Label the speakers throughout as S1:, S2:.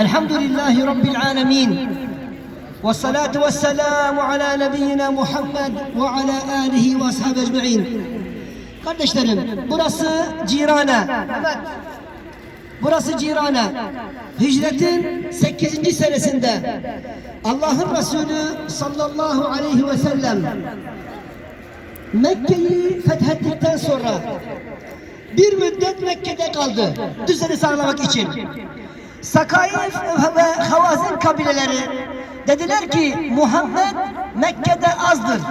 S1: الحمد لله رب العالمين والصلاة والسلام على نبينا Muhammed ve ala alihi ve ashabi ecma'in. Kardeşlerim, burası Cirane. Evet. Burası Cirane. Hicretin 8. senesinde Allah'ın Resulü sallallahu aleyhi ve sellem Mekke'yi fethettikten sonra bir müddet Mekke'de kaldı. Düzeni sağlamak için. Sakaif ve Havazin kabileleri dediler ki Muhammed Mekke'de azdır.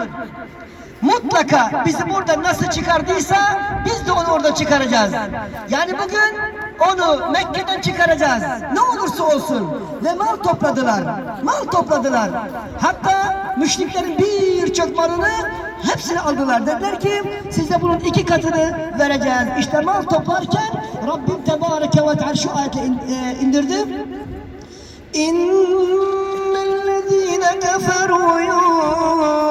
S1: Mutlaka bizi burada nasıl çıkardıysa biz de onu orada çıkaracağız. Yani bugün onu Mekke'den çıkaracağız. Ne olursa olsun. Ve mal topladılar. Mal topladılar. Hatta müşriklerin birçok malını hepsini aldılar. Dediler ki size bunun iki katını vereceğiz. İşte mal toplarken Rabbim Tebareke ve Teala şu ayeti e, indirdi. İnnellezîne keferû yûn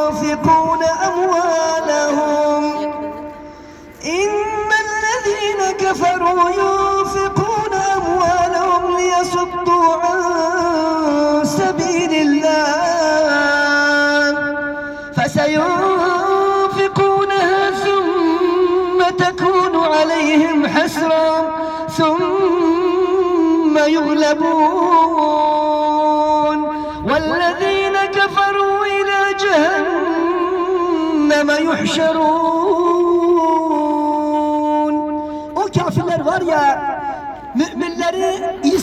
S1: عليهم حسرا ثم يغلبون. والذين كفروا إلى جهنم يحشرون. O kafirler var ya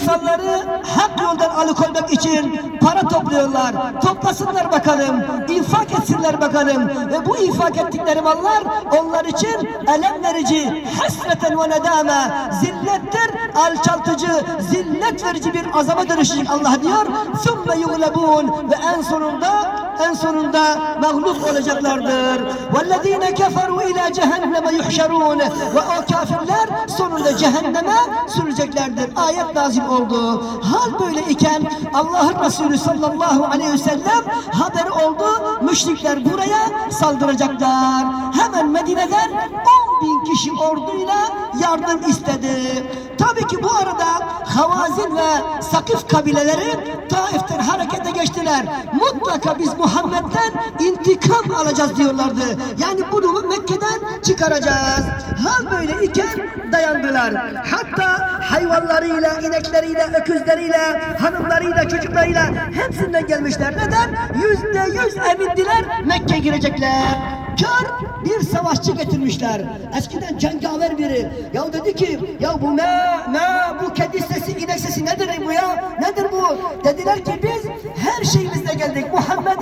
S1: İnsanları hak yoldan alıkoymak için para topluyorlar. Toplasınlar bakalım. İnfak etsinler bakalım. Ve bu infak ettikleri mallar onlar için elem verici, hasreten ve nedame, zillettir, alçaltıcı, zillet verici bir azama dönüşecek Allah diyor. Sümme yuğlebun ve en sonunda en sonunda mağlup olacaklardır. وَالَّذ۪ينَ كَفَرُوا اِلَى جَهَنَّمَ يُحْشَرُونَ Ve o kafirler sonunda cehenneme süreceklerdir. Ayet nazil oldu. Hal böyle iken Allah'ın Resulü sallallahu aleyhi ve sellem haber oldu. Müşrikler buraya saldıracaklar. Hemen Medine'den 10 bin kişi orduyla yardım istedi. Tabii ki bu arada Havazin ve Sakif kabileleri Taif'ten harekete geçtiler. Mutlaka biz Muhammed'den intikam alacağız diyorlardı. Yani bunu Mekke'den çıkaracağız. Hal böyle iken dayandılar. Hatta hayvanlarıyla, inekleriyle, öküzleriyle, hanımlarıyla, çocuklarıyla hepsinden gelmişler. Neden? Yüzde yüz emindiler Mekke'ye girecekler. Kör bir savaşçı getirmişler. Eskiden cengaver biri. Ya dedi ki ya bu ne ne bu kedi sesi inek sesi nedir bu ya? Nedir bu? Dediler ki biz her şeyimizle geldik.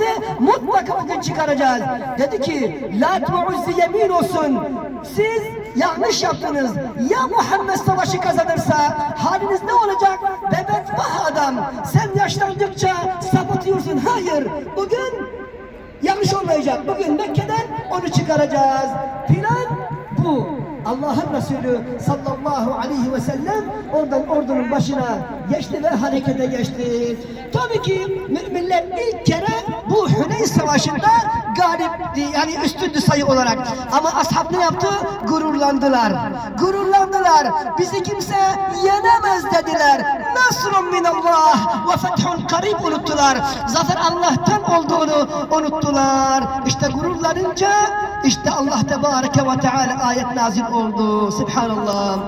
S1: Muhammed'i mutlaka bugün çıkaracağız. Dedi ki la tu'uzzi yemin olsun. Siz yanlış yaptınız. Ya Muhammed savaşı kazanırsa haliniz ne olacak? Bebek vah adam. Sen yaşlandıkça sapıtıyorsun. Hayır. Bugün Yanlış olmayacak. Bugün Mekke'den onu çıkaracağız. Plan bu. Allah'ın Resulü sallallahu aleyhi ve sellem oradan ordunun başına geçti ve harekete geçti. Tabii ki müminler ilk kere bu Huneyn Savaşı'nda galipti yani üstündü sayı olarak. Ama ashab ne yaptı? Gururlandılar. Gururlandılar. Bizi kimse yenemez dediler. Nasrun minallah ve fethun karib unuttular. Zafer Allah'tan olduğunu unuttular. İşte gururlanınca işte Allah Tebareke ve Teala ayet nazil oldu. Subhanallah.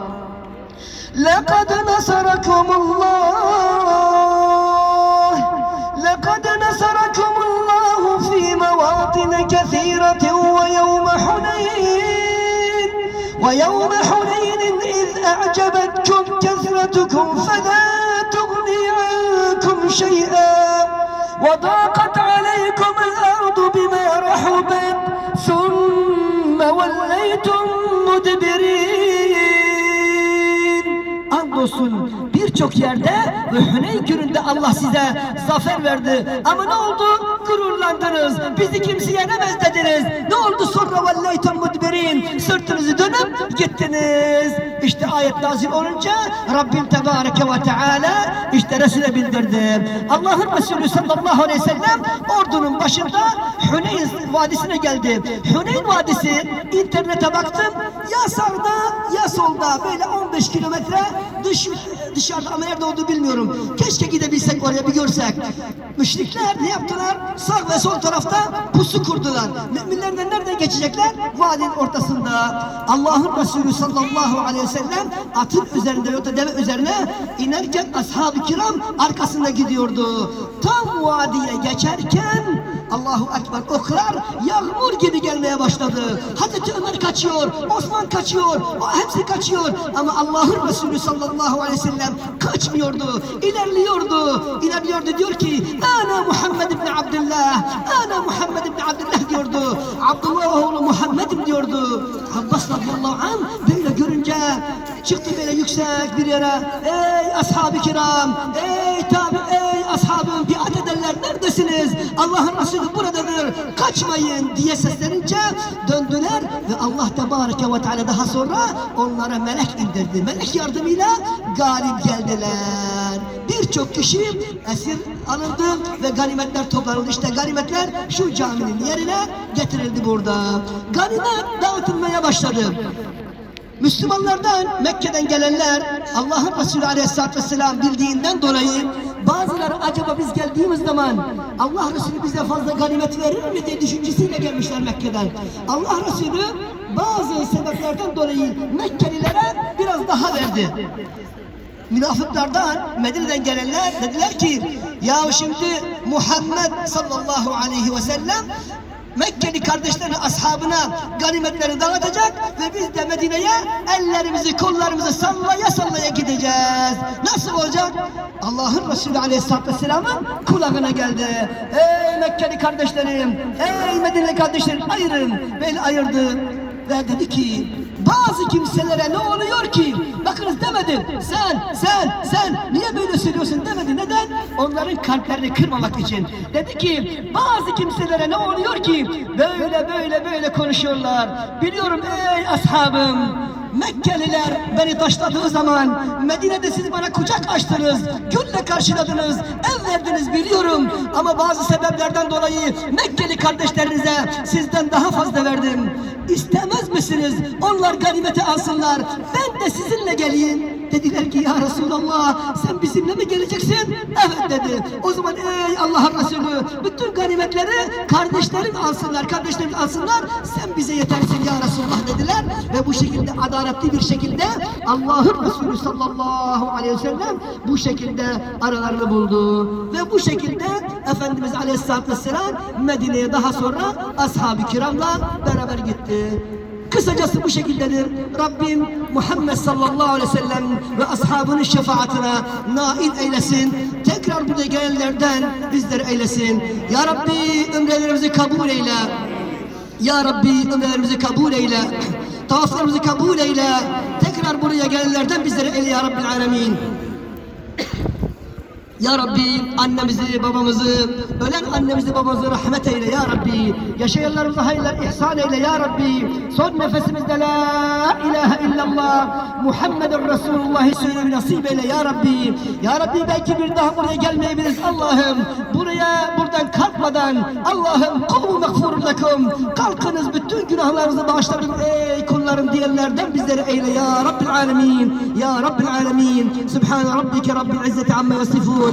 S1: لقد نصركم الله كثيرة ويوم حنين ويوم حنين إذ أعجبتكم كثرتكم فلا تغني عنكم شيئا وضاقت عليكم الأرض بما رحبت ثم وليتم مدبرين Andolsun birçok yerde ve Hüneyn gününde Allah size zafer verdi. Ama ne oldu? Gururlandınız. Bizi kimse yenemez dediniz. Ne oldu sonra velleytum mudbirin? Sırtınızı dönüp gittiniz. İşte ayet nazil olunca Rabbim Tebareke ve Teala işte Resul'e bildirdi. Allah'ın Resulü sallallahu aleyhi ve sellem ordunun başında Hüneyn vadisine geldi. Hüneyn vadisi internete baktım ya sağda ya solda böyle 15 kilometre dış dışarıda ama nerede olduğu bilmiyorum. Keşke gidebilsek oraya bir görsek. Müşrikler ne yaptılar? Sağ ve sol tarafta pusu kurdular. Müminlerden nereden geçecekler? Vadinin ortasında. Allah'ın Resulü sallallahu aleyhi ve sellem atın üzerinde yoksa deve üzerine inerken ashab-ı kiram arkasında gidiyordu. Tam vadiye geçerken Allahu Ekber oklar yağmur gibi gelmeye başladı. Hazreti Ömer kaçıyor, Osman kaçıyor, o hepsi kaçıyor. Ama Allah'ın Resulü sallallahu aleyhi ve sellem kaçmıyordu, ilerliyordu. İlerliyordu diyor ki, Ana Muhammed ibn Abdullah, Ana Muhammed ibn Abdullah diyordu. Abdullah oğlu Muhammed'im diyordu. Abbas radıyallahu anh böyle görünce çıktı böyle yüksek bir yere. Ey ashab-ı kiram, ey tabi, Allah'ın Resulü buradadır. Kaçmayın diye seslenince döndüler ve Allah Tebareke ve Teala daha sonra onlara melek indirdi. Melek yardımıyla galip geldiler. Birçok kişi esir alındı ve ganimetler toplanıldı. İşte ganimetler şu caminin yerine getirildi burada. Ganimet dağıtılmaya başladı. Müslümanlardan Mekke'den gelenler Allah'ın Resulü Aleyhisselatü Vesselam bildiğinden dolayı bazıları acaba biz geldiğimiz zaman Allah Resulü bize fazla ganimet verir mi diye düşüncesiyle gelmişler Mekke'den. Allah Resulü bazı sebeplerden dolayı Mekkelilere biraz daha verdi. Münafıklardan Medine'den gelenler dediler ki ya şimdi Muhammed sallallahu aleyhi ve sellem Mekkeli kardeşlerine, ashabına ganimetleri dağıtacak ve biz de Medine'ye ellerimizi, kollarımızı sallaya sallaya gideceğiz. Nasıl olacak? Allah'ın Resulü Aleyhisselatü Vesselam'ın kulağına geldi. Ey Mekkeli kardeşlerim, ey Medineli kardeşlerim ayırın. Beni ayırdı ve dedi ki bazı kimselere ne oluyor ki? Bakınız demedi. Sen, sen, sen niye böyle söylüyorsun demedi. Neden? Onların kalplerini kırmamak için. Dedi ki bazı kimselere ne oluyor ki? Böyle böyle böyle konuşuyorlar. Biliyorum ey ashabım. Mekkeliler beni taşladığı zaman Medine'de siz bana kucak açtınız, gülle karşıladınız, ev verdiniz biliyorum. Ama bazı sebeplerden dolayı Mekkeli kardeşlerinize sizden daha fazla verdim. İstemez misiniz? Onlar ganimeti alsınlar. Ben de sizinle geleyim. Dediler ki ya Resulallah sen bizimle mi geleceksin? Evet dedi. O zaman ey Allah'ın Resulü bütün ganimetleri kardeşlerin alsınlar. Kardeşlerin alsınlar. Sen bize yetersin ya Resulullah dediler. Ve bu şekilde adaletli bir şekilde Allah'ın Resulü sallallahu aleyhi ve sellem bu şekilde aralarını buldu. Ve bu şekilde Efendimiz aleyhissalatü vesselam Medine'ye daha sonra ashab-ı kiramla beraber gitti. Kısacası bu şekildedir. Rabbim Muhammed sallallahu aleyhi ve sellem ve ashabının şefaatine nail eylesin. Tekrar buraya gelenlerden bizleri eylesin. Ya Rabbi ömrelerimizi kabul eyle. Ya Rabbi ömrelerimizi kabul eyle. Tavaflarımızı kabul eyle. Tekrar buraya gelenlerden bizleri eyle ya Rabbil alemin. Ya Rabbi annemizi, babamızı, ölen annemizi, babamızı rahmet eyle Ya Rabbi. Yaşayanlarımıza hayırlar ihsan eyle Ya Rabbi. Son nefesimizde La ilahe illallah Muhammeden Resulullah'ı söylemeyi nasip eyle Ya Rabbi. Ya Rabbi belki bir daha buraya gelmeyebiliriz Allah'ım. Buraya buradan kalkmadan Allah'ım kumu mekfurun lekum. Kalkınız bütün günahlarınızı bağışladım ey kullarım diyenlerden bizleri eyle Ya Rabbil alemin. Ya Rabbil alemin. Subhane Rabbike Rabbil izzeti amma yasifun.